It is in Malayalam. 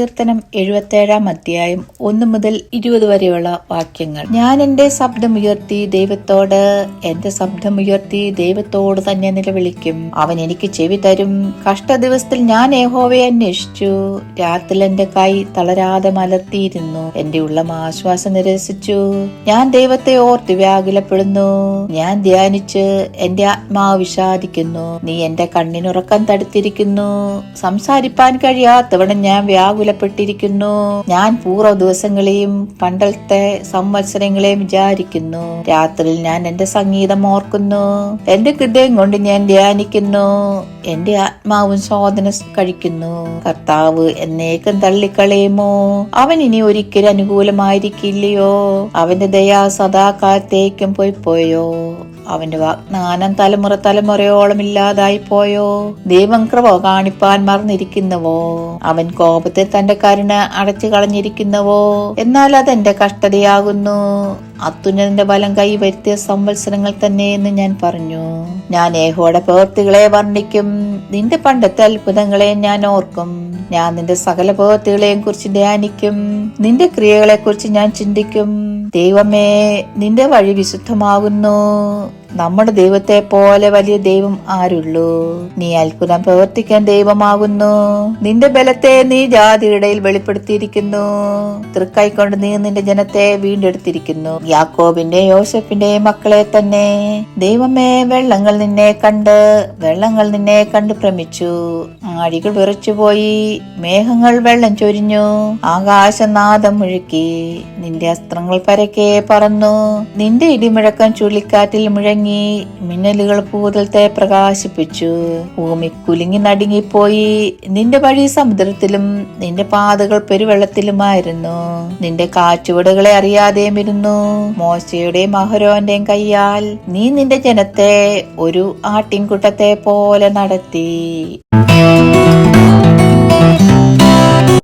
സങ്കീർത്തനം എഴുപത്തേഴാം അധ്യായം ഒന്ന് മുതൽ ഇരുപത് വരെയുള്ള വാക്യങ്ങൾ. ഞാൻ എന്റെ ശബ്ദമുയർത്തി ദൈവത്തോട് എന്റെ ശബ്ദമുയർത്തി ദൈവത്തോട് തന്നെ നിലവിളിക്കും. അവൻ എനിക്ക് ചെവി തരും. കഷ്ട ദിവസത്തിൽ ഞാൻ ഏഹോവയെ അന്വേഷിച്ചു. രാത്രി എന്റെ കൈ തളരാതെ മലർത്തിയിരുന്നു. എന്റെ ഉള്ളം ആശ്വാസം നിരസിച്ചു. ഞാൻ ദൈവത്തെ ഓർത്ത് വ്യാകുലപ്പെടുന്നു. ഞാൻ ധ്യാനിച്ച് എന്റെ ആത്മാവ് വിഷാദിക്കുന്നു. നീ എന്റെ കണ്ണിനുറക്കം തടുത്തിരിക്കുന്നു. സംസാരിപ്പാൻ കഴിയാത്തവണ്ണം ഞാൻ വ്യാകുലപ്പെട്ടിരിക്കുന്നു ഞാൻ പൂർവ ദിവസങ്ങളെയും പണ്ടത്തെ സംവത്സരങ്ങളെയും വിചാരിക്കുന്നു. രാത്രിയിൽ ഞാൻ എന്റെ സംഗീതം ഓർക്കുന്നു. എന്റെ ഹൃദയം കൊണ്ട് ഞാൻ ധ്യാനിക്കുന്നു. എന്റെ ആത്മാവും ശോധന കഴിക്കുന്നു. കർത്താവ് എന്നേക്കും തള്ളിക്കളയുമോ? അവൻ ഇനി ഒരിക്കലും അനുകൂലമായിരിക്കില്ലയോ? അവന്റെ ദയ സദാകാലത്തേക്കും പോയി പോയോ? അവന്റെ വാഗ്ദാനം തലമുറ തലമുറയോളം ഇല്ലാതായി പോയോ ദൈവം കൃപ കാണിപ്പാൻ മറന്നിരിക്കുന്നുവോ? അവൻ കോപത്തെ തന്റെ കരുണ അടച്ചു കളഞ്ഞിരിക്കുന്നുവോ? എന്നാൽ അതെന്റെ കഷ്ടതയാകുന്നു. അത്യുന്നതിന്റെ ബലം കൈവരുത്തിയ സംവത്സരങ്ങൾ തന്നെ എന്ന് ഞാൻ പറഞ്ഞു. ഞാൻ ഏഹോടെ പ്രവൃത്തികളെ വർണിക്കും. നിന്റെ പണ്ടത്തെ അത്ഭുതങ്ങളെ ഞാൻ ഓർക്കും. ഞാൻ നിന്റെ സകല പ്രവൃത്തികളെയും കുറിച്ച് ധ്യാനിക്കും. നിന്റെ ക്രിയകളെ കുറിച്ച് ഞാൻ ചിന്തിക്കും. ദൈവമേ നിന്റെ വഴി വിശുദ്ധമാകുന്നു. നമ്മുടെ ദൈവത്തെ പോലെ വലിയ ദൈവം ആരുള്ളൂ? നീ അത്ഭുതം പ്രവർത്തിക്കാൻ ദൈവമാകുന്നു. നിന്റെ ബലത്തെ നീ ജാതിയിടയിൽ വെളിപ്പെടുത്തിയിരിക്കുന്നു. തൃക്കൈക്കൊണ്ട് നീ നിന്റെ ജനത്തെ വീണ്ടെടുത്തിരിക്കുന്നു. യാക്കോബിന്റെ യോസഫിന്റെ മക്കളെ തന്നെ. ദൈവമേ വെള്ളങ്ങൾ നിന്നെ കണ്ട് വെള്ളങ്ങൾ നിന്നെ കണ്ട് ഭ്രമിച്ചു. ആഴികൾ വിറച്ചുപോയി മേഘങ്ങൾ വെള്ളം ചൊരിഞ്ഞു. ആകാശനാദം മുഴുക്കി. നിന്റെ അസ്ത്രങ്ങൾ പരക്കെ പറന്നു. നിന്റെ ഇടിമുഴക്കം ചുഴലിക്കാറ്റിൽ മുഴങ്ങി. മിന്നലുകൾ പൂതലത്തെ പ്രകാശിപ്പിച്ചു. ഭൂമി കുലുങ്ങി നടുങ്ങിപ്പോയി. നിന്റെ വഴി സമുദ്രത്തിലും നിന്റെ പാതകൾ പെരുവെള്ളത്തിലുമായിരുന്നു. നിന്റെ കാച്ചുവടുകളെ അറിയാതെയും ഇരുന്നു മോശയുടെയും അഹരോന്റെയും കയ്യാൽ നീ നിന്റെ ജനത്തെ ഒരു ആട്ടിൻകുട്ടത്തെ പോലെ നടത്തി.